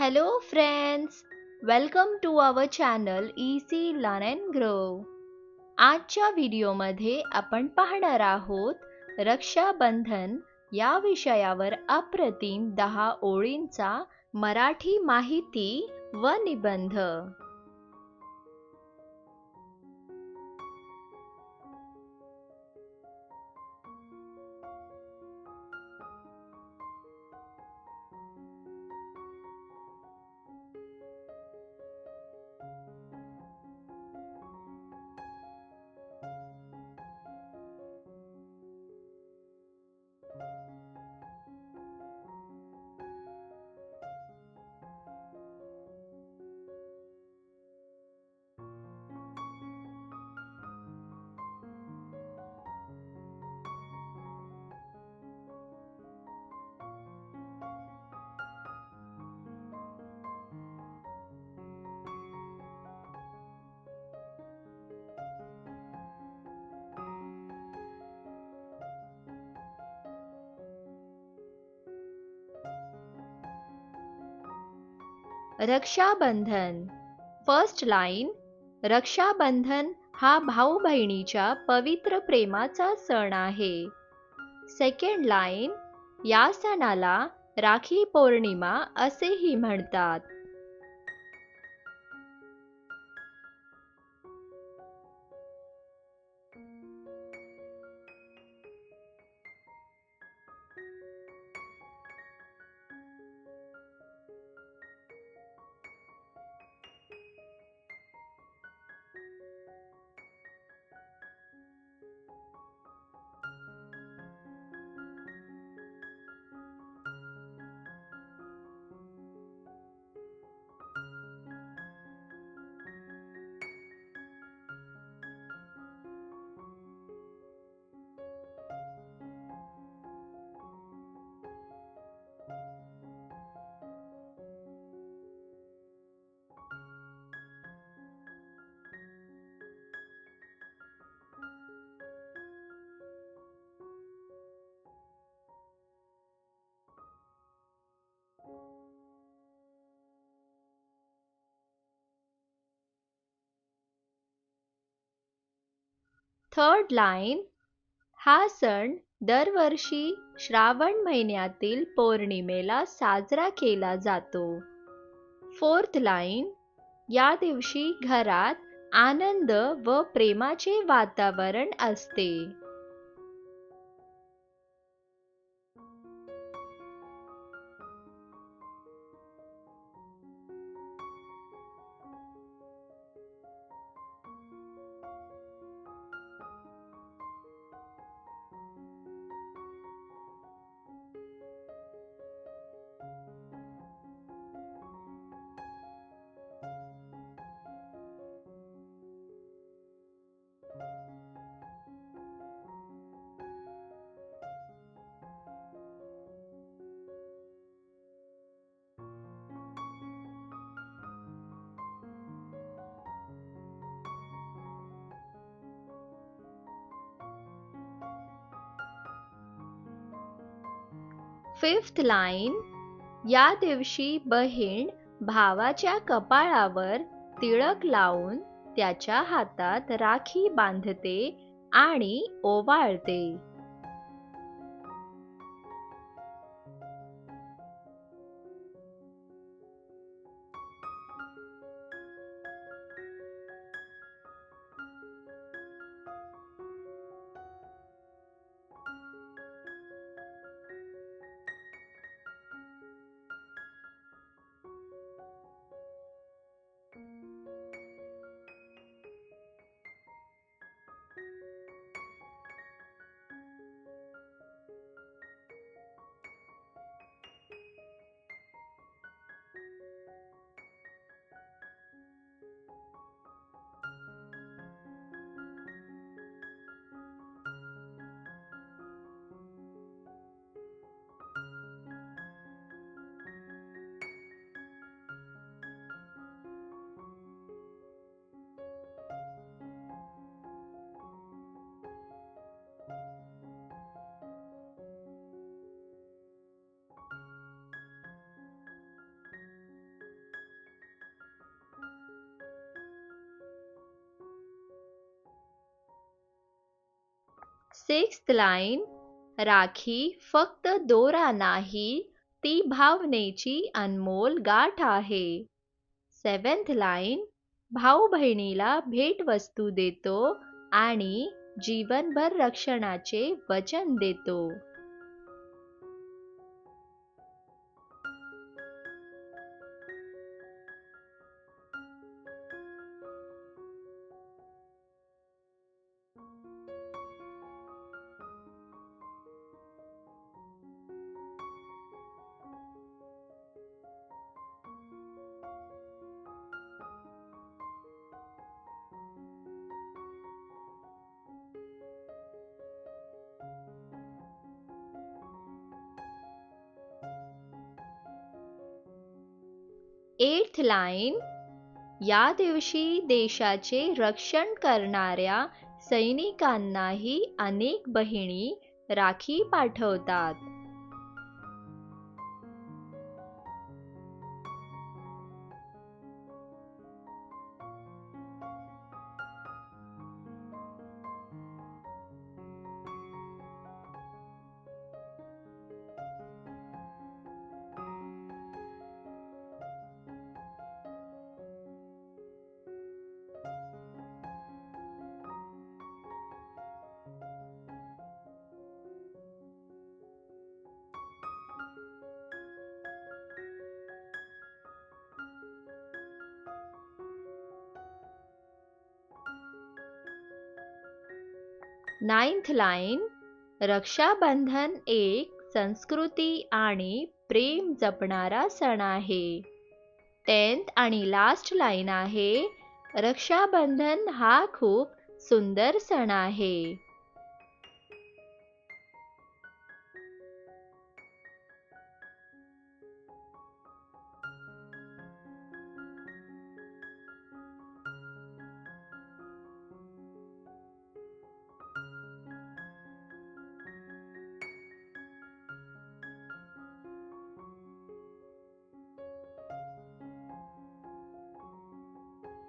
Hello friends, welcome to our channel Easy Learn and Grow. आजच्या व्हिडिओमध्ये आपण पाहणार आहोत रक्षाबंधन या विषयावर अप्रतिम दहा ओळींचा मराठी माहिती व निबंध रक्षाबंधन. फर्स्ट लाईन रक्षाबंधन हा भाऊ बहिणीच्या पवित्र प्रेमाचा सण आहे. सेकंड लाईन या सणाला राखी पौर्णिमा असेही म्हणतात. थर्ड लाईन हा सण दरवर्षी श्रावण महिन्यातील पौर्णिमेला साजरा केला जातो. फोर्थ लाईन या दिवशी घरात आनंद व प्रेमाचे वातावरण असते. फिफ्थ लाईन या दिवशी बहीण भावाच्या कपाळावर तिळक लावून त्याच्या हातात राखी बांधते आणि ओवाळते. सिक्स्थ लाईन राखी फक्त दोरा नाही ती भावनेची अनमोल गाठ आहे. सेवन्थ लाईन भाऊ बहिणीला भेटवस्तू देतो आणि जीवनभर रक्षणाचे वचन देतो. एथ लाईन या दिवशी देशाचे रक्षण करणाऱ्या सैनिकांनाही अनेक बहिणी राखी पाठवतात. नाइन्थ लाईन रक्षाबंधन एक संस्कृती आणि प्रेम जपणारा सण आहे. टेन्थ आणि लास्ट लाईन आहे रक्षाबंधन हा खूप सुंदर सण आहे.